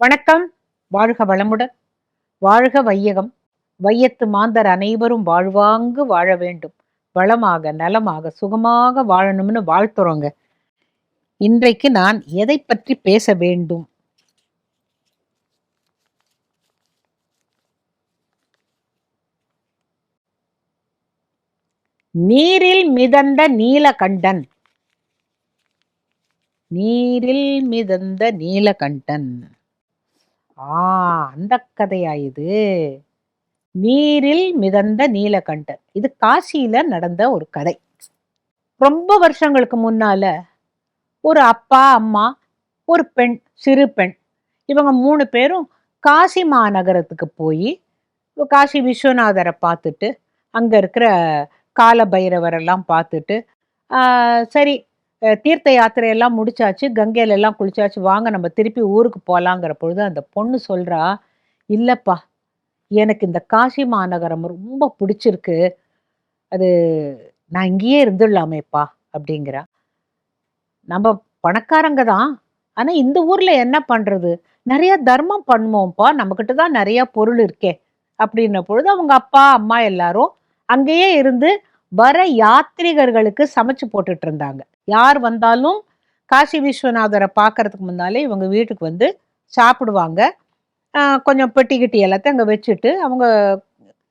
வணக்கம். வாழ்க வளமுடன். வாழ்க வையகம். வையத்து மாந்தர் அனைவரும் வாழ்வாங்கு வாழ வேண்டும். வளமாக நலமாக சுகமாக வாழணும்னு வாழ்த்துறோங்க இன்றைக்கு நான் எதை பற்றி பேச வேண்டும்? நீரில் மிதந்த நீலகண்டன். நீரில் மிதந்த நீலகண்டன். ஆ அந்த கதையா இது? நீரில் மிதந்த நீலகண்டன். இது காசியில நடந்த ஒரு கதை. ரொம்ப வருஷங்களுக்கு முன்னால ஒரு அப்பா அம்மா ஒரு பெண் சிறு பெண் இவங்க மூணு பேரும் காசி மாநகரத்துக்கு போய் காசி விஸ்வநாதரை பார்த்துட்டு அங்கே இருக்கிற கால பைரவரெல்லாம் பார்த்துட்டு சரி தீர்த்த யாத்திரையெல்லாம் முடிச்சாச்சு கங்கையில எல்லாம் குளிச்சாச்சு வாங்க நம்ம திருப்பி ஊருக்கு போகலாங்கிற பொழுது அந்த பொண்ணு சொல்றா இல்லப்பா எனக்கு இந்த காசி மாநகரம் ரொம்ப பிடிச்சிருக்கு. அது நான் இங்கேயே இருந்துடலாமேப்பா அப்படிங்கிறா. நம்ம பணக்காரங்க தான். ஆனால் இந்த ஊரில் என்ன பண்ணுறது நிறைய தர்மம் பண்ணுவோம்ப்பா. நம்மக்கிட்ட தான் நிறையா பொருள் இருக்கே அப்படின்ன பொழுது அவங்க அப்பா அம்மா எல்லாரும் அங்கேயே இருந்து வர யாத்ரிகர்களுக்கு சமைச்சு போட்டுட்டு இருந்தாங்க. யார் வந்தாலும் காசி விஸ்வநாதரை பார்க்கறதுக்கு முன்னாலே இவங்க வீட்டுக்கு வந்து சாப்பிடுவாங்க. கொஞ்சம் பெட்டி கிட்டி எல்லாத்தையும் அங்கே வச்சுட்டு அவங்க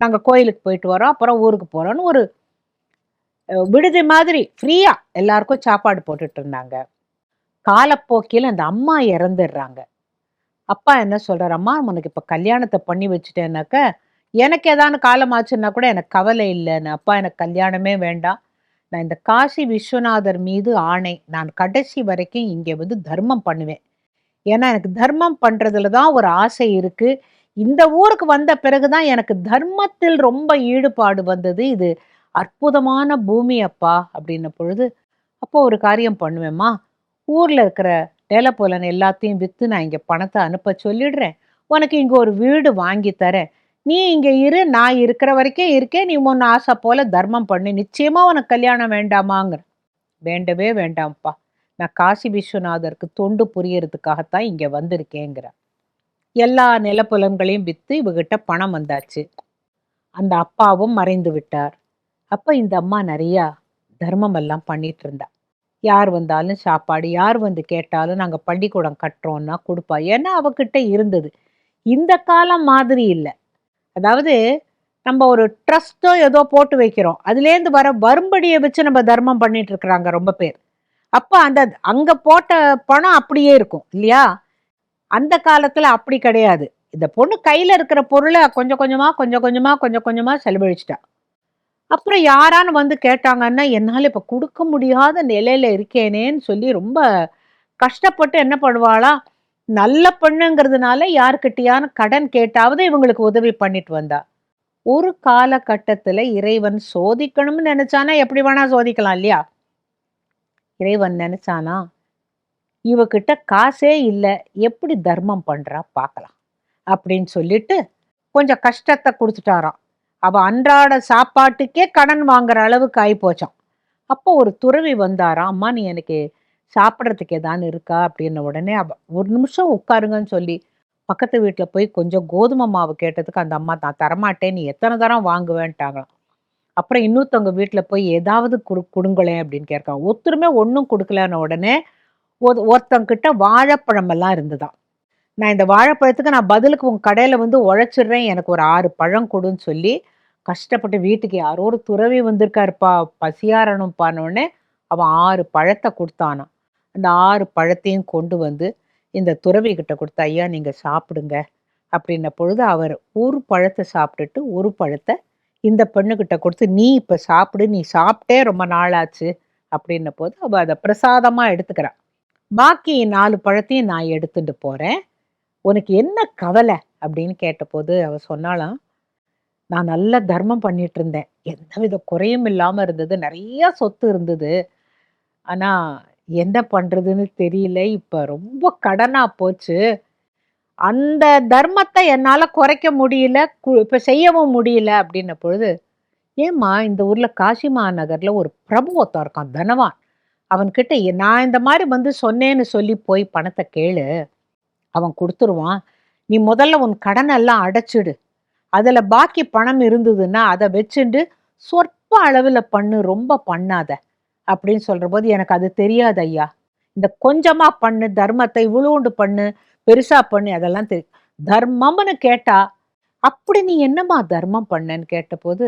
நாங்கள் கோயிலுக்கு போயிட்டு வரோம். அப்புறம் ஊருக்கு போகிறோன்னு ஒரு விடுதி மாதிரி ஃப்ரீயாக எல்லாருக்கும் சாப்பாடு போட்டுட்டு இருந்தாங்க. காலப்போக்கில் அந்த அம்மா இறந்துடுறாங்க. அப்பா என்ன சொல்றாரு? அம்மா உனக்கு இப்போ கல்யாணத்தை பண்ணி வச்சுட்டேன்னாக்க எனக்கு ஏதானு காலமாச்சுன்னா கூட எனக்கு கவலை இல்லைன்னு அப்பா எனக்கு கல்யாணமே வேண்டாம். நான் இந்த காசி விஸ்வநாதர் மீது ஆணை. நான் கடைசி வரைக்கும் இங்கே வந்து தர்மம் பண்ணுவேன். ஏன்னா எனக்கு தர்மம் பண்ணுறதுல தான் ஒரு ஆசை இருக்குது இந்த ஊருக்கு வந்த பிறகுதான் எனக்கு தர்மத்தில் ரொம்ப ஈடுபாடு வந்தது. இது அற்புதமான பூமி அப்பா அப்படின்ன பொழுது அப்போ ஒரு காரியம் பண்ணுவேம்மா. ஊரில் இருக்கிற நிலப்புலன் எல்லாத்தையும் விற்று நான் இங்கே பணத்தை அனுப்ப சொல்லிடுறேன். உனக்கு இங்கே ஒரு வீடு வாங்கி தரேன். நீ இங்கே இரு நான் இருக்கிற வரைக்கும் இருக்கேன். நீ உன் ஆசை போல தர்மம் பண்ணு. நிச்சயமாக உனக்கு கல்யாணம் வேண்டாமாங்கிற. வேண்டவே வேண்டாம்ப்பா. நான் காசி விஸ்வநாதருக்கு தொண்டு புரியறதுக்காகத்தான் இங்கே வந்திருக்கேங்கிற. எல்லா நிலப்புலன்களையும் விற்று இவகிட்ட பணம் வந்தாச்சு. அந்த அப்பாவும் மறைந்து விட்டார். அப்போ இந்த அம்மா நிறையா தர்மம் எல்லாம் பண்ணிட்டு இருந்தா. யார் வந்தாலும் சாப்பாடு யார் வந்து கேட்டாலும் நாங்கள் பள்ளிக்கூடம் கட்டுறோன்னா கொடுப்பா. ஏன்னா அவகிட்ட இருந்தது. இந்த காலம் மாதிரி இல்லை. அதாவது நம்ம ஒரு ட்ரஸ்ட்டோ ஏதோ போட்டு வைக்கிறோம். அதுலேருந்து வர வரும்படியை வச்சு நம்ம தர்மம் பண்ணிட்டு இருக்கிறாங்க ரொம்ப பேர். அப்போ அந்த அங்கே போட்ட பணம் அப்படியே இருக்கும் இல்லையா? அந்த காலத்தில் அப்படி கிடையாது. இந்த பொண்ணு கையில் இருக்கிற பொருளை கொஞ்சம் கொஞ்சமாக கொஞ்சம் கொஞ்சமாக கொஞ்சம் கொஞ்சமாக செலவழிச்சிட்டா. அப்புறம் யாரான்னு வந்து கேட்டாங்கன்னா என்னால் இப்போ கொடுக்க முடியாத நிலையில் இருக்கேனேன்னு சொல்லி ரொம்ப கஷ்டப்பட்டு என்ன பண்ணுவாளா நல்ல பெண்ணுங்கிறதுனால யாருக்கிட்டையான கடன் கேட்டாவது இவங்களுக்கு உதவி பண்ணிட்டு வந்தா. ஒரு காலகட்டத்துல இறைவன் சோதிக்கணும்னு நினைச்சானா எப்படி வேணா சோதிக்கலாம் இல்லையா? இறைவன் நினைச்சானா இவகிட்ட காசே இல்லை எப்படி தர்மம் பண்றா பார்க்கலாம் அப்படின்னு சொல்லிட்டு கொஞ்சம் கஷ்டத்தை கொடுத்துட்டாராம். அவ அன்றாட சாப்பாட்டுக்கே கடன் வாங்குற அளவுக்கு ஆகி போச்சான் அப்போ ஒரு துறவி வந்தாராம் அம்மா நீ எனக்கு சாப்பிட்றதுக்கு ஏதான்னு இருக்கா அப்படின்ன உடனே ஒரு நிமிஷம் உட்காருங்கன்னு சொல்லி பக்கத்து வீட்டில் போய் கொஞ்சம் கோதுமை மாவு கேட்டதுக்கு அந்த அம்மா நான் தரமாட்டேன் நீ எத்தனை தரம் வாங்குவேன்ட்டாங்களாம். அப்புறம் இன்னொருத்தவங்க வீட்டில் போய் ஏதாவது கொடு கொடுங்களேன் அப்படின்னு கேட்காங்க ஒருத்தருமே ஒன்றும் கொடுக்கலன்ன உடனே ஒரு ஒருத்தங்கிட்ட வாழைப்பழமெல்லாம் இருந்துதான் நான் இந்த வாழைப்பழத்துக்கு நான் பதிலுக்கு உங்கள் கடையில் வந்து உழைச்சிடுறேன் எனக்கு ஒரு ஆறு பழம் கொடுன்னு சொல்லி கஷ்டப்பட்டு வீட்டுக்கு யாரோ ஒரு துறவி வந்திருக்காருப்பா பசியாரணும்ப்பான உடனே அவன் ஆறு பழத்தை கொடுத்தானாம். அந்த ஆறு பழத்தையும் கொண்டு வந்து இந்த துறவி கிட்ட கொடுத்த ஐயா நீங்கள் சாப்பிடுங்க. அப்படின்ன பொழுது அவர் ஒரு பழத்தை சாப்பிட்டுட்டு ஒரு பழத்தை இந்த பெண்ணுக்கிட்ட கொடுத்து நீ இப்போ சாப்பிடு நீ சாப்பிட்டே ரொம்ப நாளாச்சு. அப்படின்ன போது அவள் அதை பிரசாதமாக எடுத்துக்கிறான் பாக்கி நாலு பழத்தையும் நான் எடுத்துட்டு போகிறேன் உனக்கு என்ன கவலை? அப்படின்னு கேட்டபோது அவள் சொன்னாலாம் நான் நல்ல தர்மம் பண்ணிட்டு இருந்தேன். எந்தவித குறையும் இல்லாமல் இருந்தது. நிறைய சொத்து இருந்தது. ஆனால் என்ன பண்ணுறதுன்னு தெரியல இப்போ ரொம்ப கடனாக போச்சு. அந்த தர்மத்தை என்னால் குறைக்க முடியல கு- இப்போ செய்யவும் முடியல அப்படின்ன பொழுது ஏம்மா இந்த ஊரில் காசி நகரில் ஒரு பிரபு ஒருத்தன் இருக்கான் தனவான். அவன்கிட்ட நான் இந்த மாதிரி வந்து சொன்னேன்னு சொல்லி போய் பணத்தை கேளு. அவன் கொடுத்துருவான். நீ முதல்ல உன் கடனெல்லாம் அடைச்சிடு. அதில் பாக்கி பணம் இருந்ததுன்னா அதை வச்சுண்டு சொற்ப அளவில் பண்ணு ரொம்ப பண்ணாத. அப்படின்னு சொல்கிறபோது போது எனக்கு அது தெரியாது ஐயா. இந்த கொஞ்சமாக பண்ணு தர்மத்தை இவ்வளோண்டு பண்ணு பெருசாக பண்ணு அதெல்லாம் தெரியும் தர்மம்னு கேட்டால் அப்படி நீ என்னம்மா தர்மம் பண்ணேன்னு கேட்டபோது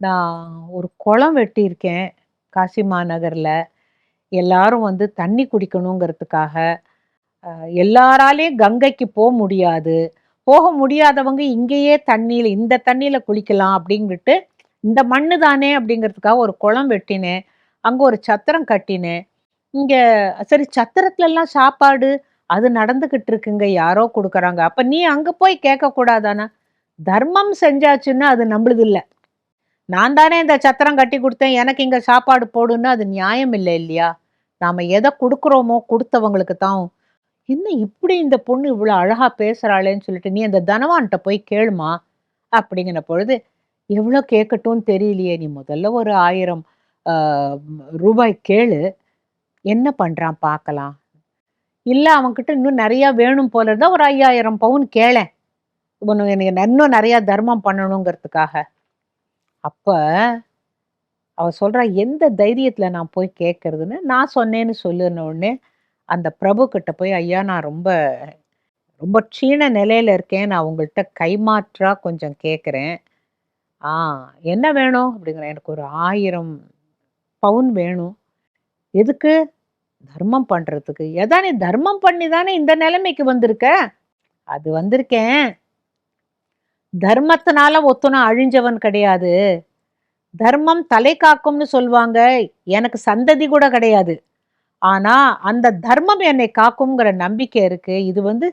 நான் ஒரு குளம் வெட்டியிருக்கேன் காசி மாநகரில். எல்லாரும் வந்து தண்ணி குடிக்கணுங்கிறதுக்காக எல்லாராலேயும் கங்கைக்கு போக முடியாது. போக முடியாதவங்க இங்கேயே தண்ணியில் இந்த தண்ணியில் குளிக்கலாம் அப்படிங்கிட்டு இந்த மண்ணு தானே அப்படிங்கிறதுக்காக ஒரு குளம் வெட்டினேன். அங்கே ஒரு சத்திரம் கட்டினேன் இங்கே சரி சத்திரத்துலலாம் சாப்பாடு அது நடந்துக்கிட்டு இருக்குங்க யாரோ கொடுக்குறாங்க. அப்போ நீ அங்கே போய் கேட்கக்கூடாதானா? தர்மம் செஞ்சாச்சுன்னா அது நம்மளுது இல்லை நான் தானே இந்த சத்திரம் கட்டி கொடுத்தேன் எனக்கு இங்கே சாப்பாடு போடுன்னா அது நியாயம் இல்லை இல்லையா? நாம் எதை கொடுக்குறோமோ கொடுத்தவங்களுக்கு தான். என்ன இப்படி இந்த பொண்ணு இவ்வளோ அழகாக பேசுகிறாளேன்னு சொல்லிட்டு நீ அந்த தனவான்கிட்ட போய் கேளுமா? அப்படிங்கிற பொழுது எவ்வளோ கேட்கட்டும்னு தெரியலையே நீ முதல்ல ஒரு ஆயிரம் ரூபாய் கேளு. என்ன பண்ணுறான் பார்க்கலாம். இல்லை அவன்கிட்ட இன்னும் நிறையா வேணும் போல இருந்தா ஒரு ஐயாயிரம் பவுன் கேளேன். உனக்கு எனக்கு இன்னும் நிறையா தர்மம் பண்ணணுங்கிறதுக்காக. அப்போ அவ சொல்கிறா எந்த தைரியத்தில் நான் போய் கேட்கறதுன்னு நான் சொன்னேன்னு சொல்லுன உடனே அந்த பிரபு கிட்ட போய் ஐயா நான் ரொம்ப ரொம்ப க்ஷீண நிலையில இருக்கேன். நான் உங்கள்கிட்ட கைமாற்றா கொஞ்சம் கேட்குறேன் ஆ என்ன வேணும்? அப்படிங்கிறேன் எனக்கு ஒரு ஆயிரம் பவுன் வேணும். எதுக்கு? தர்மம் பண்றதுக்கு. எதா நீ தர்மம் பண்ணி தானே இந்த நிலைமைக்கு வந்திருக்க? அது வந்திருக்கேன். தர்மத்தினால ஒத்துனா அழிஞ்சவன் கிடையாது. தர்மம் தலை காக்கும்னு சொல்லுவாங்க எனக்கு சந்ததி கூட கிடையாது. ஆனா அந்த தர்மம் என்னை காக்கும்ங்கிற நம்பிக்கை இருக்கு. இது வந்து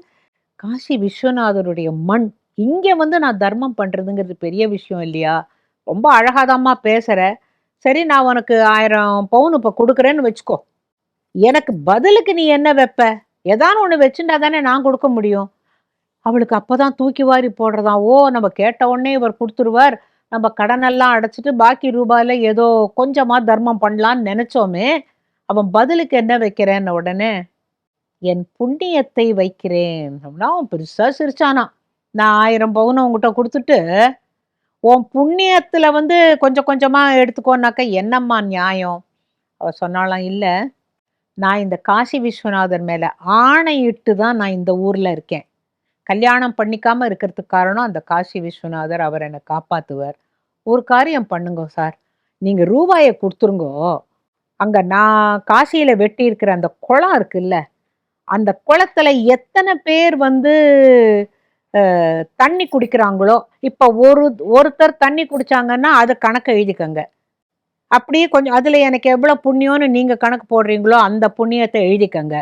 காசி விஸ்வநாதருடைய மண். இங்கே வந்து நான் தர்மம் பண்ணுறதுங்கிறது பெரிய விஷயம் இல்லையா? ரொம்ப அழகாதாம்மா பேசுகிற சரி நான் உனக்கு ஆயிரம் பவுன் இப்போ கொடுக்குறேன்னு வச்சுக்கோ. எனக்கு பதிலுக்கு நீ என்ன வைப்ப? ஏதானு ஒன்று வச்சுட்டா தானே நான் கொடுக்க முடியும். அவளுக்கு அப்பதான் தூக்கி வாரி போடுறதா ஓ நம்ம கேட்ட உடனே இவர் கொடுத்துருவார். நம்ம கடனெல்லாம் அடைச்சிட்டு பாக்கி ரூபாயில் ஏதோ கொஞ்சமாக தர்மம் பண்ணலான்னு நினச்சோமே அவன் பதிலுக்கு என்ன வைக்கிறேன்னு உடனே என் புண்ணியத்தை வைக்கிறேன். அப்படின்னா அவன் பெருசாக சிரிச்சானா நான் ஆயிரம் பவுனை உங்ககிட்ட கொடுத்துட்டு உன் புண்ணியத்தில் வந்து கொஞ்சம் கொஞ்சமாக எடுத்துக்கோனாக்க என்னம்மா நியாயம்? அவள் சொன்னாலாம் இல்லை நான் இந்த காசி விஸ்வநாதர் மேலே ஆணையிட்டு தான் நான் இந்த ஊரில் இருக்கேன். கல்யாணம் பண்ணிக்காமல் இருக்கிறதுக்கு காரணம் அந்த காசி விஸ்வநாதர் அவர் என்னை காப்பாற்றுவார் ஒரு காரியம் பண்ணுங்க சார். நீங்கள் ரூபாயை கொடுத்துருங்கோ. அங்கே நான் காசியில் வெட்டி இருக்கிற அந்த குளம் இருக்குல்ல அந்த குளத்துல எத்தனை பேர் வந்து தண்ணி குடிக்கிறாங்களோ இப்போ ஒரு ஒருத்தர் தண்ணி குடிச்சாங்கன்னா அதை கணக்கு எழுதிக்கங்க. அப்படியே கொஞ்சம் அதில் எனக்கு எவ்வளோ புண்ணியம்னு நீங்கள் கணக்கு போடுறீங்களோ அந்த புண்ணியத்தை எழுதிக்கங்க.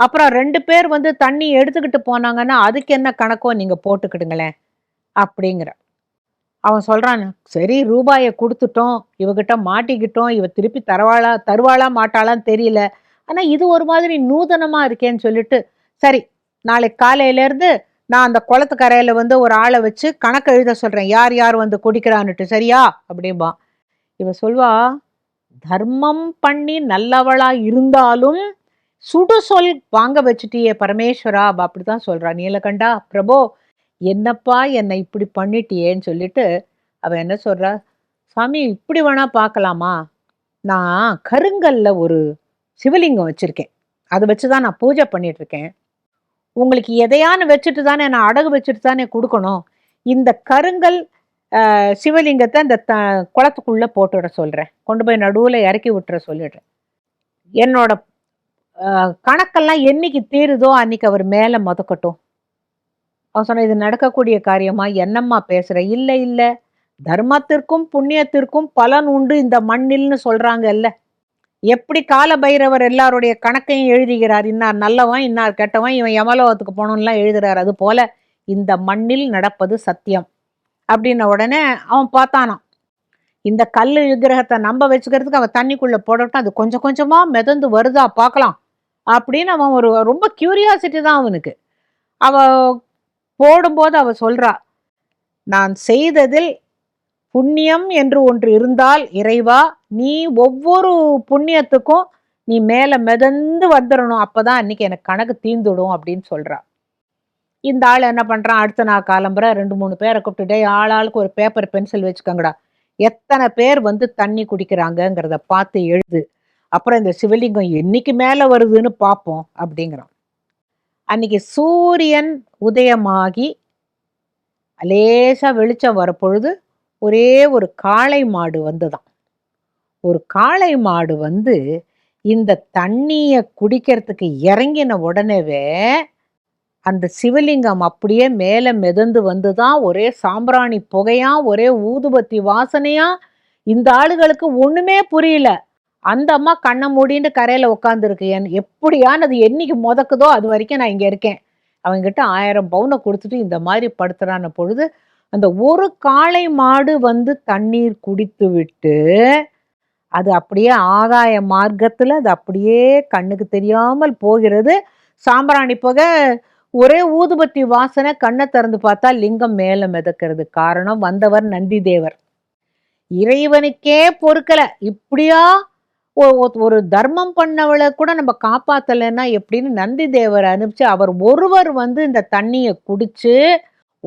அப்புறம் ரெண்டு பேர் வந்து தண்ணி எடுத்துக்கிட்டு போனாங்கன்னா அதுக்கு என்ன கணக்கோ நீங்கள் போட்டுக்கிடுங்களேன் அப்படிங்கிற. அவன் சொல்கிறான் சரி ரூபாயை கொடுத்துட்டோம் இவகிட்ட மாட்டிக்கிட்டோம் இவ திருப்பி தரவாளா தருவாளா மாட்டாளான்னு தெரியல. ஆனால் இது ஒரு மாதிரி நூதனமாக இருக்கேன்னு சொல்லிட்டு சரி நாளைக்கு காலையிலேருந்து நான் அந்த குளத்துக்கரையில் வந்து ஒரு ஆளை வச்சு கணக்கு எழுத சொல்கிறேன் யார் யார் வந்து குடிக்கிறான்னுட்டு சரியா? அப்படிம்பா. இவ சொல்வா தர்மம் பண்ணி நல்லவளா இருந்தாலும் சுடு சொல் வாங்க வச்சுட்டியே பரமேஸ்வரா. அப்படி தான் சொல்கிறா நீலகண்டா பிரபோ என்னப்பா என்னை இப்படி பண்ணிட்டியேன்னு சொல்லிட்டு அவன் என்ன சொல்கிறா சாமி இப்படி வேணா பார்க்கலாமா? நான் கருங்கல்ல ஒரு சிவலிங்கம் வச்சுருக்கேன். அதை வச்சுதான் நான் பூஜை பண்ணிட்டு இருக்கேன். உங்களுக்கு எதையானு வச்சுட்டு தானே நான் அடகு வச்சுட்டு தானே கொடுக்கணும். இந்த கருங்கல் சிவலிங்கத்தை இந்த த குளத்துக்குள்ளே போட்டுவிட சொல்கிறேன் கொண்டு போய் நடுவில் இறக்கி விட்டுற சொல்லிடுறேன். என்னோட கணக்கெல்லாம் என்னைக்கு தீருதோ அன்னைக்கு அவர் மேலே மொதக்கட்டும். அவன் சொன்ன இது நடக்கக்கூடிய காரியமா? என்னம்மா பேசுகிற இல்லை இல்லை. தர்மத்திற்கும் புண்ணியத்திற்கும் பலன் உண்டு. இந்த மண்ணில்னு சொல்கிறாங்கல்ல எப்படி கால பைரவர் எல்லாருடைய கணக்கையும் எழுதுகிறார்? இன்னார் நல்லவன் இன்னார் கெட்டவன் இவன் யமலோகத்துக்கு போகணும்லாம் எழுதுறார். அது போல இந்த மண்ணில் நடப்பது சத்தியம் அப்படின்ன உடனே அவன் பார்த்தானாம். இந்த கல் விக்கிரகத்தை நம்ப வச்சுக்கிறதுக்கு அவன் தண்ணிக்குள்ள போடட்டும் அது கொஞ்சம் கொஞ்சமா மிதந்து வருதா பார்க்கலாம் அப்படின்னு அவன் ஒரு ரொம்ப கியூரியாசிட்டி தான் அவனுக்கு. அவ போடும்போது அவ சொல்றா நான் செய்ததில் புண்ணியம் என்று ஒன்று இருந்தால் இறைவா நீ ஒவ்வொரு புண்ணியத்துக்கும் நீ மேலே மிதந்து வந்துடணும் அப்போதான் அன்னைக்கு எனக்கு கணக்கு தீந்துடும் அப்படின்னு சொல்கிறா இந்த ஆள் என்ன பண்ணுறான் அடுத்த நாள் காலம்புற ரெண்டு மூணு பேரை கூப்பிட்டுட்டே ஆளாளுக்கு ஆள் ஆளுக்கு ஒரு பேப்பர் பென்சில் வச்சுக்கோங்கடா. எத்தனை பேர் வந்து தண்ணி குடிக்கிறாங்கங்கிறத பார்த்து எழுது. அப்புறம் இந்த சிவலிங்கம் என்னைக்கு மேலே வருதுன்னு பார்ப்போம் அப்படிங்கிறான். அன்னைக்கு சூரியன் உதயமாகி லேசாக வெளிச்சம் வரப்பொழுது ஒரே ஒரு காளை மாடு வந்துதான். ஒரு காளை மாடு வந்து இந்த தண்ணியை குடிக்கிறதுக்கு இறங்கின உடனேவே அந்த சிவலிங்கம் அப்படியே மேலே மிதந்து வந்து தான் ஒரே சாம்பிராணி புகையா ஒரே ஊதுபத்தி வாசனையா இந்த ஆளுகளுக்கு ஒன்றுமே புரியல. அந்த அம்மா கண்ணை மூடின்னு கரையில் உட்காந்துருக்கு என் எப்படியானது என்னைக்கு முதக்குதோ அது வரைக்கும் நான் இங்கே இருக்கேன். அவங்ககிட்ட ஆயிரம் பவுனை கொடுத்துட்டு இந்த மாதிரி படுத்துறான பொழுது அந்த ஒரு காளை மாடு வந்து தண்ணீர் குடித்து விட்டு அது அப்படியே ஆகாய மார்க்கத்தில் அது அப்படியே கண்ணுக்கு தெரியாமல் போகிறது. சாம்பிராணி புகை ஒரே ஊதுபத்தி வாசனை கண்ணை திறந்து பார்த்தா லிங்கம் மேலே மிதக்கிறது காரணம் வந்தவர் நந்தி தேவர். இறைவனுக்கே பொறுக்கலை. இப்படியா? ஒரு தர்மம் பண்ணவளை கூட நம்ம காப்பாற்றலைன்னா எப்படின்னு நந்தி தேவர் அனுப்பிச்சு அவர் ஒருவர் வந்து இந்த தண்ணியை குடிச்சு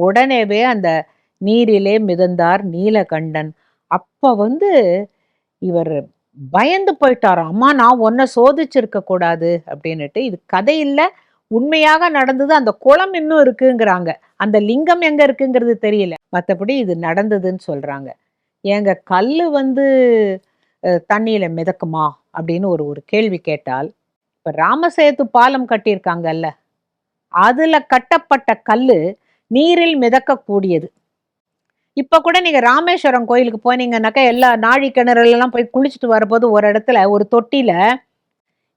உடனேவே அந்த நீரிலே மிதந்தார் நீலகண்டன். அப்போ வந்து இவர் பயந்து போயிட்டார். அம்மா நான் ஒன்றை சோதிச்சிருக்க கூடாது அப்படின்னுட்டு இது கதையில் உண்மையாக நடந்தது. அந்த குளம் இன்னும் இருக்குங்கிறாங்க. அந்த லிங்கம் எங்கே இருக்குங்கிறது தெரியல. மற்றபடி இது நடந்ததுன்னு சொல்கிறாங்க ஏங்க கல் வந்து தண்ணியில் மிதக்குமா? அப்படின்னு ஒரு ஒரு கேள்வி கேட்டால் இப்போ ராமசேத்து பாலம் கட்டியிருக்காங்கல்ல அதில் கட்டப்பட்ட கல் நீரில் மிதக்கக்கூடியது. இப்ப கூட நீங்க ராமேஸ்வரம் கோயிலுக்கு போனீங்கன்னாக்கா எல்லா நாழி கிணறுல எல்லாம் போய் குளிச்சுட்டு வரும்போது ஒரு இடத்துல ஒரு தொட்டில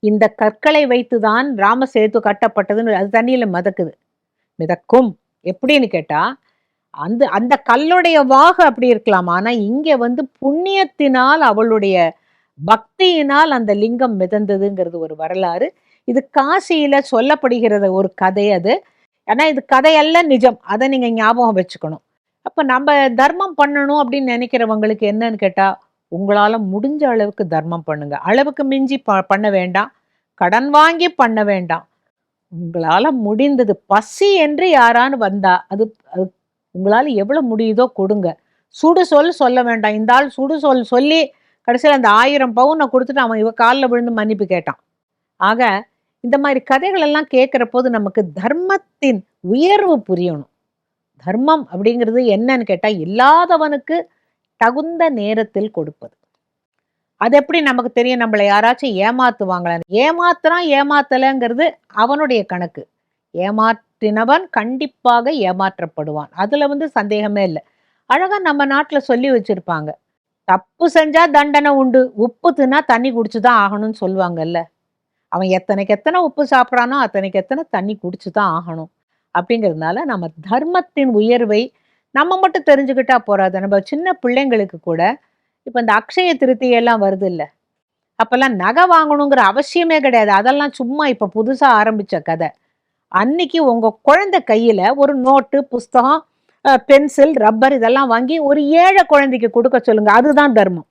இந்த கற்களை வைத்து தான் ராம ராமசேது கட்டப்பட்டதுன்னு அது தண்ணியில மிதக்குது. மிதக்கும். எப்படின்னு கேட்டா அந்த அந்த கல்லுடைய வாகு அப்படி இருக்கலாம். ஆனா இங்க வந்து புண்ணியத்தினால் அவளுடைய பக்தியினால் அந்த லிங்கம் மிதந்ததுங்கிறது ஒரு வரலாறு. இது காசியில சொல்லப்படுகிறது ஒரு கதை அது. ஏன்னா இது கதையல்ல நிஜம். அதை நீங்கள் ஞாபகம் வச்சுக்கணும். அப்போ நம்ம தர்மம் பண்ணணும் அப்படின்னு நினைக்கிறவங்களுக்கு என்னன்னு கேட்டால் உங்களால முடிஞ்ச அளவுக்கு தர்மம் பண்ணுங்க. அளவுக்கு மிஞ்சி ப- பண்ண வேண்டாம். கடன் வாங்கி பண்ண வேண்டாம். உங்களால முடிந்தது பசி என்று யாரான்னு வந்தா அது அது உங்களால் எவ்வளவு முடியுதோ கொடுங்க. சுடு சொல் சொல்ல வேண்டாம். இந்த ஆள் சுடு சொல் சொல்லி கடைசியில் அந்த ஆயிரம் பவுனை கொடுத்துட்டு அவன் இவ காலில் விழுந்து மன்னிப்பு கேட்டான். ஆக இந்த மாதிரி கதைகள் எல்லாம் கேட்குற போது நமக்கு தர்மத்தின் உயர்வு புரியணும். தர்மம் அப்படிங்கிறது என்னன்னு கேட்டால் இல்லாதவனுக்கு தகுந்த நேரத்தில் கொடுப்பது. அது எப்படி நமக்கு தெரியும்? நம்மளை யாராச்சும் ஏமாத்துவாங்களா? ஏமாத்துறான் ஏமாத்தலைங்கிறது அவனுடைய கணக்கு. ஏமாற்றினவன் கண்டிப்பாக ஏமாற்றப்படுவான். அதில் வந்து சந்தேகமே இல்லை. அழகாக நம்ம நாட்டில் சொல்லி வச்சுருப்பாங்க. தப்பு செஞ்சால் தண்டனை உண்டு. உப்பு தின்னா தண்ணி குடிச்சு தான் ஆகணும்னு சொல்லுவாங்கல்ல. அவன் எத்தனைக்கு எத்தனை உப்பு சாப்பிட்றானோ அத்தனைக்கு எத்தனை தண்ணி குடிச்சுதான் ஆகணும். அப்படிங்கிறதுனால நம்ம தர்மத்தின் உயர்வை நம்ம மட்டும் தெரிஞ்சுக்கிட்டா போறாது. நம்ம சின்ன பிள்ளைங்களுக்கு கூட இப்போ இந்த அக்ஷய திருத்தியெல்லாம் வருது இல்லை அப்போல்லாம் நகை வாங்கணுங்கிற அவசியமே கிடையாது. அதெல்லாம் சும்மா இப்போ புதுசாக ஆரம்பித்த கதை. அன்னைக்கு உங்கள் குழந்தை கையில் ஒரு நோட்டு புஸ்தகம் பென்சில் ரப்பர் இதெல்லாம் வாங்கி ஒரு ஏழை குழந்தைக்கு கொடுக்க சொல்லுங்கள் அதுதான் தர்மம்.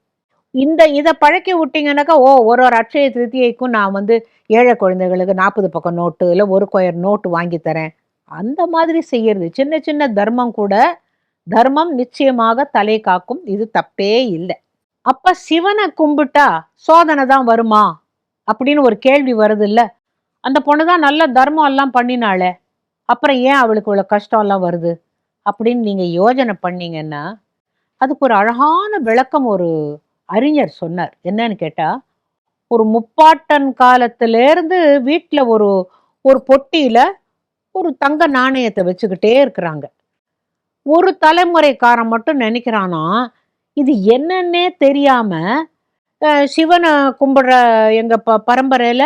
இந்த இதை பழக்கி விட்டீங்கன்னாக்கா ஓ ஒரு ஒரு அட்சய திருத்தியைக்கும் நான் வந்து ஏழை குழந்தைகளுக்கு நாற்பது பக்கம் நோட்டு இல்லை ஒரு கொயர் நோட்டு வாங்கி தரேன். அந்த மாதிரி செய்யறது. சின்ன சின்ன தர்மம் கூட தர்மம் நிச்சயமாக தலை காக்கும். இது தப்பே இல்லை. அப்ப சிவனை கும்பிட்டா சோதனை தான் வருமா? அப்படின்னு ஒரு கேள்வி வருது இல்ல. அந்த பொண்ணு தான் நல்ல தர்மம் எல்லாம் பண்ணினாளே. அப்புறம் ஏன் அவளுக்கு இவ்வளவு கஷ்டம் எல்லாம் வருது? அப்படின்னு நீங்க யோஜனை பண்ணீங்கன்னா அதுக்கு ஒரு அழகான விளக்கம் ஒரு அறிஞர் சொன்னார். என்னன்னு கேட்டா ஒரு முப்பாட்டன் காலத்திலேருந்து வீட்டில் ஒரு ஒரு பொட்டியில ஒரு தங்க நாணயத்தை வச்சுக்கிட்டே இருக்கிறாங்க. ஒரு தலைமுறைக்காரன் மட்டும் நினைக்கிறானா இது என்னன்னே தெரியாம சிவனை கும்பிடுற எங்க ப பரம்பரையில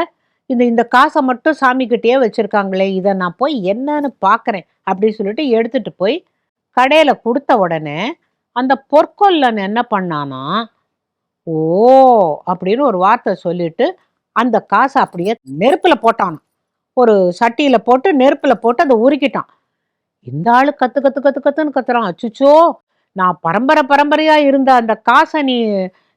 இந்த இந்த காசை மட்டும் சாமிக்கிட்டேயே வச்சிருக்காங்களே இதை நான் போய் என்னன்னு பார்க்குறேன் அப்படின்னு சொல்லிட்டு எடுத்துட்டு போய் கடையில் கொடுத்த உடனே அந்த பொற்கொல்லன் என்ன பண்ணானா ஓ அப்படின்னு ஒரு வார்த்தை சொல்லிட்டு அந்த காசை அப்படியே நெருப்பில் போட்டான் ஒரு சட்டியில் போட்டு நெருப்பில் போட்டு அதை உருக்கிட்டான். இந்த ஆள் கத்து கத்து கத்து கத்துன்னு கத்துறான். அச்சுச்சோ நான் பரம்பரை பரம்பரையாக இருந்த அந்த காசை நீ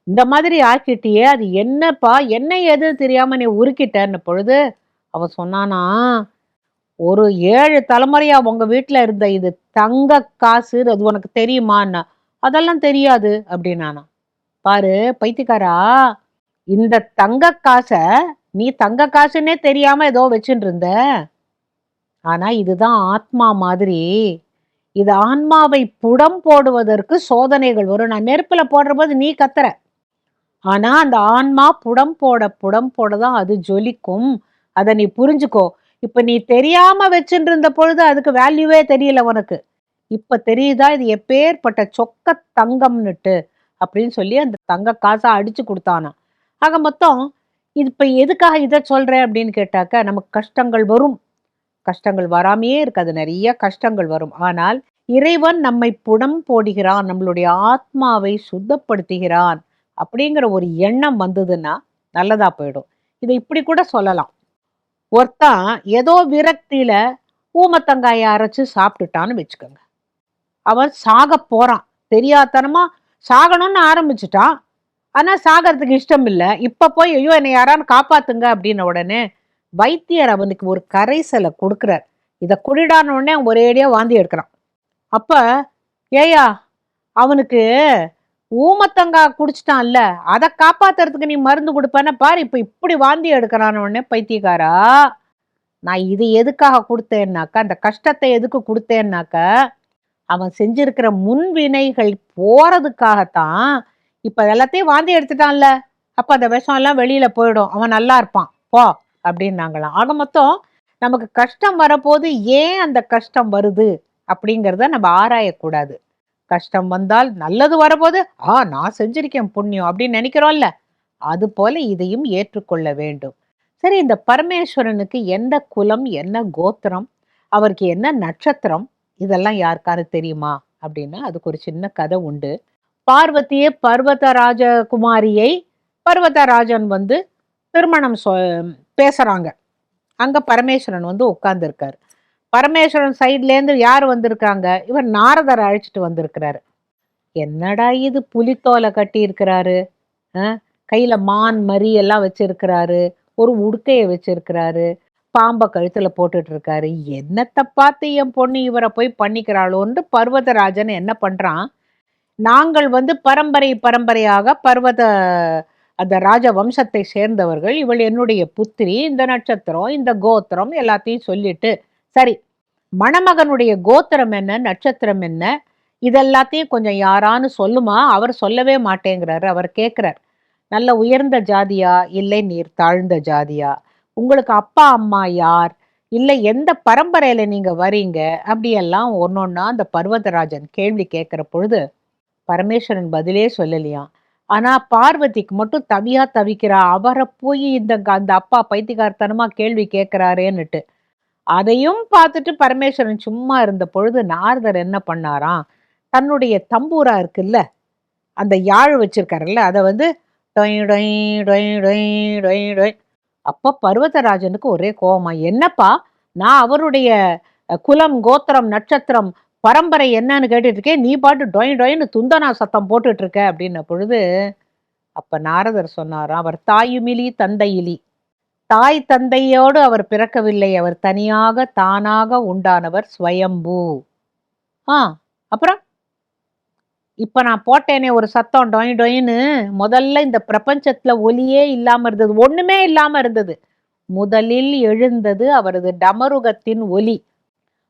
இந்த மாதிரி ஆக்கிட்டியே அது என்னப்பா என்ன எது தெரியாம நீ உருக்கிட்டன்னு பொழுது அவ சொன்னானா ஒரு ஏழு தலைமுறையா உங்க வீட்டில் இருந்த இது தங்க காசு அது உனக்கு தெரியுமான்னு? அதெல்லாம் தெரியாது அப்படின்னானா. பாரு பைத்தியக்காரா. இந்த தங்க காசை நீ தங்க காசுன்னே தெரியாம ஏதோ வச்சுட்டு இருந்த ஆனா இதுதான் ஆத்மா மாதிரி. இது ஆன்மாவை புடம் போடுவதற்கு சோதனைகள் வரும். நான் நெருப்புல போடுற போது நீ கத்துற. ஆனா அந்த ஆன்மா புடம் போட புடம் போட தான் அது ஜொலிக்கும். அதை நீ புரிஞ்சுக்கோ. இப்ப நீ தெரியாம வச்சுட்டு இருந்த பொழுது அதுக்கு வேல்யூவே தெரியல உனக்கு. இப்ப தெரியுதா இது எப்பேற்பட்ட சொக்க தங்கம்னுட்டு. அப்படின்னு சொல்லி அந்த தங்க காசை அடிச்சு கொடுத்தானா ஆக மொத்தம் இது இப்ப எதுக்காக இதை சொல்றேன் அப்படின்னு கேட்டாக்க நமக்கு கஷ்டங்கள் வரும். கஷ்டங்கள் வராமையே இருக்காது. நிறைய கஷ்டங்கள் வரும். ஆனால் இறைவன் நம்மை புடம் போடுகிறான் நம்மளுடைய ஆத்மாவை சுத்தப்படுத்துகிறான் அப்படிங்கிற ஒரு எண்ணம் வந்ததுன்னா நல்லதா போயிடும். இதை இப்படி கூட சொல்லலாம். ஒருத்தன் ஏதோ விரக்தியில ஊமத்தங்காயை அரைச்சு சாப்பிட்டுட்டான்னு வச்சுக்கோங்க. அவன் சாக போறான். தெரியாதனமாக சாகணும்னு ஆரம்பிச்சிட்டான் ஆனால் சாகிறதுக்கு இஷ்டம் இல்லை இப்போ போய் ஐயோ என்னை யாரான்னு காப்பாத்துங்க அப்படின்ன உடனே வைத்தியர் அவனுக்கு ஒரு கரைசலை கொடுக்குறார். இதை குடிடான உடனே அவன் ஒரேடியாக வாந்தி எடுக்கிறான். அப்போ ஏயா அவனுக்கு ஊமத்தங்காய் குடிச்சிட்டான்ல அதை காப்பாத்துறதுக்கு நீ மருந்து கொடுப்பேன்னு பாரு இப்போ இப்படி வாந்தி எடுக்கிறான உடனே பைத்தியக்காரா நான் இது எதுக்காக கொடுத்தேன்னாக்கா அந்த கஷ்டத்தை எதுக்கு கொடுத்தேன்னாக்கா அவன் செஞ்சிருக்கிற முன்வினைகள் போறதுக்காகத்தான் இப்ப எல்லாத்தையும் வாந்தி எடுத்துட்டான்ல. அப்ப அந்த விஷம் எல்லாம் வெளியில போயிடும். அவன் நல்லா இருப்பான். போ அப்படின்னாங்களாம். ஆக மொத்தம் நமக்கு கஷ்டம் வரப்போது ஏன் அந்த கஷ்டம் வருது அப்படிங்கிறத நம்ம ஆராயக்கூடாது. கஷ்டம் வந்தால் நல்லது வரப்போது ஆ நான் செஞ்சிருக்கேன் புண்ணியம் அப்படின்னு நினைக்கிறோம்ல. அது போல இதையும் ஏற்றுக்கொள்ள வேண்டும். சரி இந்த பரமேஸ்வரனுக்கு எந்த குலம் என்ன கோத்திரம் அவருக்கு என்ன நட்சத்திரம் இதெல்லாம் யாருக்காரு தெரியுமா? அப்படின்னா அதுக்கு ஒரு சின்ன கதை உண்டு. பார்வதியே பர்வத ராஜகுமாரியை பர்வதராஜன் வந்து திருமணம் சொ பேசுகிறாங்க அங்கே பரமேஸ்வரன் வந்து உட்கார்ந்துருக்கார். பரமேஸ்வரன் சைட்லேருந்து யார் வந்திருக்காங்க? இவர் நாரதரை அழைச்சிட்டு வந்திருக்கிறாரு. என்னடா இது புலித்தோலை கட்டியிருக்கிறாரு? கையில் மான் மரியெல்லாம் எல்லாம் வச்சிருக்கிறாரு. ஒரு உடுக்கையை வச்சிருக்கிறாரு. பாம்பை கழுத்தில் போட்டுட்டு இருக்காரு என்னத்தை பார்த்து என் பொண்ணு இவரை போய் பண்ணிக்கிறாளோன்னு பர்வதராஜன் என்ன பண்ணுறான் நாங்கள் வந்து பரம்பரை பரம்பரையாக பர்வத அந்த ராஜ வம்சத்தை சேர்ந்தவர்கள். இவள் என்னுடைய புத்திரி இந்த நட்சத்திரம் இந்த கோத்திரம் எல்லாத்தையும் சொல்லிட்டு சரி மணமகனுடைய கோத்திரம் என்ன நட்சத்திரம் என்ன? இதெல்லாத்தையும் கொஞ்சம் யாரான்னு சொல்லுமா? அவர் சொல்லவே மாட்டேங்கிறாரு அவர் கேட்குறார். நல்ல உயர்ந்த ஜாதியா? இல்லை நீர் தாழ்ந்த ஜாதியா? உங்களுக்கு அப்பா அம்மா யார்? இல்லை எந்த பரம்பரையில நீங்க வரீங்க அப்படியெல்லாம் ஒன்னொன்னா அந்த பர்வதராஜன் கேள்வி கேட்கிற பொழுது பரமேஸ்வரன் பதிலே சொல்லலையாம். ஆனா பார்வதிக்கு மட்டும் தவியா தவிக்கிறா அவரை போய் இந்த அந்த அப்பா பைத்தியகார்த்தனமா கேள்வி கேட்கிறாரேன்னுட்டு. அதையும் பார்த்துட்டு பரமேஸ்வரன் சும்மா இருந்த பொழுது நாரதர் என்ன பண்ணாராம்? தன்னுடைய தம்பூரா இருக்குல்ல அந்த யாழ் வச்சிருக்காருல்ல அதை வந்து டொய் டொய் டொய் டொய் டொய் அப்போ பர்வதராஜனுக்கு ஒரே கோபமா என்னப்பா நான் அவருடைய குலம் கோத்திரம் நட்சத்திரம் பரம்பரை என்னன்னு கேட்டுட்டு இருக்கேன் நீ பாட்டு டொய் டொயின்னு துந்தனா சத்தம் போட்டுட்டு இருக்க அப்படின்ன பொழுது அப்ப நாரதர் சொன்னாராம் அவர் தாயுமிலி தந்தையிலி. தாய் தந்தையோடு அவர் பிறக்கவில்லை அவர் தனியாக தானாக உண்டானவர் ஸ்வயம்பு. ஆ அப்புறம்? இப்போ நான் போட்டேனே ஒரு சத்தம் டொய் டொயின்னு முதல்ல இந்த பிரபஞ்சத்தில் ஒலியே இல்லாமல் இருந்தது ஒன்றுமே இல்லாமல் இருந்தது. முதலில் எழுந்தது அவரது டமருகத்தின் ஒலி.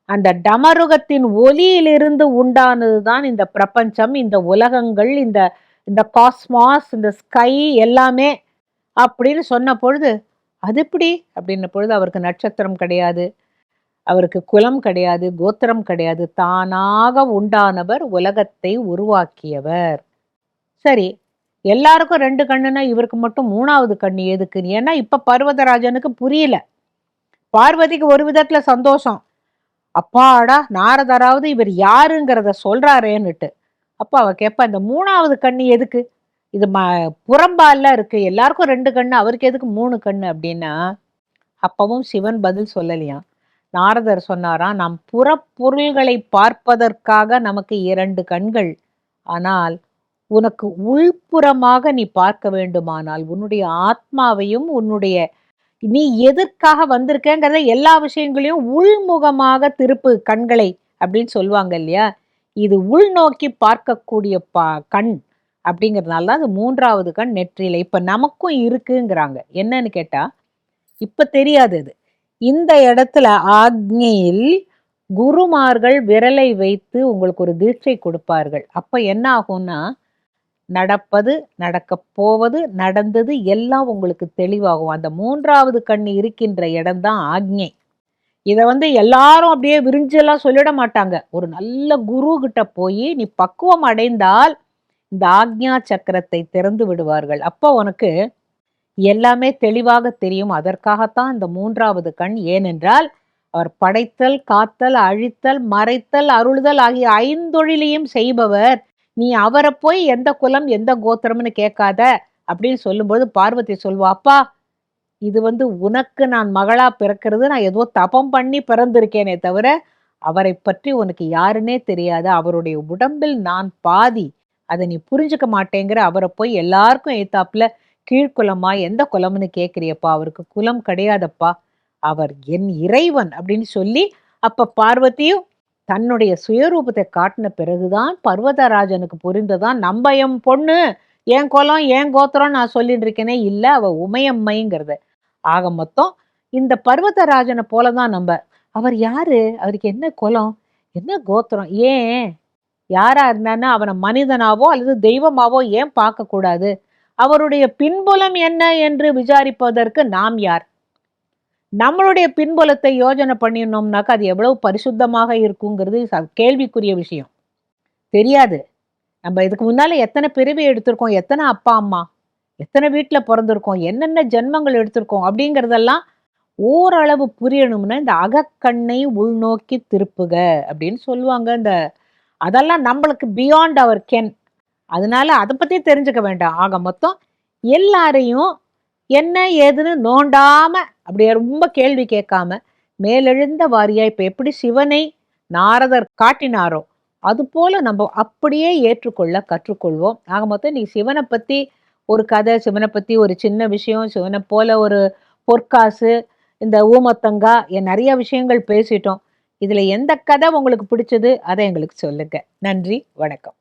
அந்த டமருகத்தின் ஒலியிலிருந்து உண்டானது தான் இந்த பிரபஞ்சம் இந்த உலகங்கள் இந்த இந்த காஸ்மாஸ் இந்த ஸ்கை எல்லாமே. அப்படின்னு சொன்ன பொழுது அது எப்படி? அப்படின்ன பொழுது அவருக்கு நட்சத்திரம் கிடையாது. அவருக்கு குலம் கிடையாது கோத்திரம் கிடையாது. தானாக உண்டானவர் உலகத்தை உருவாக்கியவர். சரி எல்லாருக்கும் ரெண்டு கண்ணுனா இவருக்கு மட்டும் மூணாவது கண்ணு எதுக்குன்னு? ஏன்னா இப்போ பர்வதராஜனுக்கு புரியல. பார்வதிக்கு ஒரு விதத்தில் சந்தோஷம். அப்பாடா நாரதராவது இவர் யாருங்கிறத சொல்கிறாரேன்னுட்டு அப்போ அவ கேட்பா இந்த மூணாவது கண்ணு எதுக்கு? இது ம புறம்பால இருக்கு. எல்லாருக்கும் ரெண்டு கண்ணு அவருக்கு எதுக்கு மூணு கண்ணு அப்படின்னா அப்பவும் சிவன் பதில் சொல்லலையாம். நாரதர் சொன்னாராம் நாம் புறப்பொருள்களை பார்ப்பதற்காக நமக்கு இரண்டு கண்கள். ஆனால் உனக்கு உள்புறமாக நீ பார்க்க வேண்டுமானால் உன்னுடைய ஆத்மாவையும் உன்னுடைய நீ எதற்காக வந்திருக்கங்கிறத எல்லா விஷயங்களையும் உள்முகமாக திருப்பு கண்களை அப்படின்னு சொல்லுவாங்க இல்லையா? இது உள்நோக்கி பார்க்கக்கூடிய பா கண் அப்படிங்கிறதுனால தான் அது மூன்றாவது கண் நெற்றியில் இப்போ நமக்கும் இருக்குங்கிறாங்க. என்னன்னு கேட்டால் இப்போ தெரியாது அது. இந்த இடத்துல ஆக்ஞையில் குருமார்கள் விரலை வைத்து உங்களுக்கு ஒரு தீட்சை கொடுப்பார்கள். அப்ப என்ன ஆகும்னா நடப்பது நடக்க போவது நடந்தது எல்லாம் உங்களுக்கு தெளிவாகும். அந்த மூன்றாவது கண் இருக்கின்ற இடம்தான் ஆக்ஞை. இதை வந்து எல்லாரும் அப்படியே விரிஞ்செல்லாம் சொல்லிட மாட்டாங்க. ஒரு நல்ல குரு கிட்ட போய் நீ பக்குவம் அடைந்தால் இந்த ஆக்ஞா சக்கரத்தை திறந்து விடுவார்கள். அப்போ உனக்கு எல்லாமே தெளிவாக தெரியும். அதற்காகத்தான் இந்த மூன்றாவது கண். ஏனென்றால் அவர் படைத்தல் காத்தல் அழித்தல் மறைத்தல் அருளுதல் ஆகிய ஐந்தொழிலையும் செய்பவர். நீ அவரை போய் எந்த குலம் எந்த கோத்திரம்னு கேட்காத அப்படின்னு சொல்லும்போது பார்வதி சொல்வா அப்பா இது வந்து உனக்கு நான் மகளா பிறக்கிறது. நான் ஏதோ தபம் பண்ணி பிறந்திருக்கேனே தவிர அவரை பற்றி உனக்கு யாருன்னே தெரியாது. அவருடைய உடம்பில் நான் பாதி. அதை நீ புரிஞ்சுக்க மாட்டேங்கிற. அவரை போய் எல்லாருக்கும் ஏத்தாப்புல கீழ்குலமா எந்த குலம்னு கேட்குறியப்பா அவருக்கு குலம் கிடையாதப்பா. அவர் என் இறைவன் அப்படின்னு சொல்லி அப்ப பார்வதியும் தன்னுடைய சுயரூபத்தை காட்டின பிறகுதான் பர்வதராஜனுக்கு புரிந்ததான் நம்ம என் பொண்ணு என் குலம் என் கோத்திரம் நான் சொல்லிட்டு இருக்கேனே. இல்லை அவ உமையம்மைங்கிறத. ஆக மொத்தம் இந்த பர்வதராஜனை போலதான் நம்ம. அவர் யாரு? அவருக்கு என்ன குலம்? என்ன கோத்திரம்? ஏன்? யாரா இருந்தான்னா அவனை மனிதனாவோ அல்லது தெய்வமாவோ ஏன் பார்க்க கூடாது அவருடைய பின்புலம் என்ன என்று விசாரிப்பதற்கு நாம் யார்? நம்மளுடைய பின்புலத்தை யோஜனை பண்ணினோம்னாக்கா அது எவ்வளவு பரிசுத்தமாக இருக்குங்கிறது ச- கேள்விக்குரிய விஷயம். தெரியாது. நம்ம இதுக்கு முன்னால் எத்தனை பிரிவு எடுத்திருக்கோம் எத்தனை அப்பா அம்மா எத்தனை வீட்டில் பிறந்திருக்கோம் என்னென்ன ஜென்மங்கள் எடுத்திருக்கோம் அப்படிங்கிறதெல்லாம் ஓரளவு புரியணும்னா இந்த அகக்கண்ணை உள்நோக்கி திருப்புக அப்படின்னு சொல்லுவாங்க. இந்த அதெல்லாம் நம்மளுக்கு பியாண்ட் அவர் கென் அதனால அதை பற்றியும் தெரிஞ்சுக்க வேண்டாம். ஆக மொத்தம் எல்லாரையும் என்ன ஏதுன்னு நோண்டாம அப்படியே ரொம்ப கேள்வி கேட்காம மேலெழுந்த வாரியா இப்போ எப்படி சிவனை நாரதர் காட்டினாரோ அது போல நம்ம அப்படியே ஏற்றுக்கொள்ள கற்றுக்கொள்வோம். ஆக மொத்தம் நீ சிவனை பற்றி ஒரு கதை சிவனை பற்றி ஒரு சின்ன விஷயம் சிவனை போல ஒரு பொற்காசு இந்த ஊமத்தங்கா என் நிறைய விஷயங்கள் பேசிட்டோம். இதில் எந்த கதை உங்களுக்கு பிடிச்சது அதை எங்களுக்கு சொல்லுங்க. நன்றி வணக்கம்.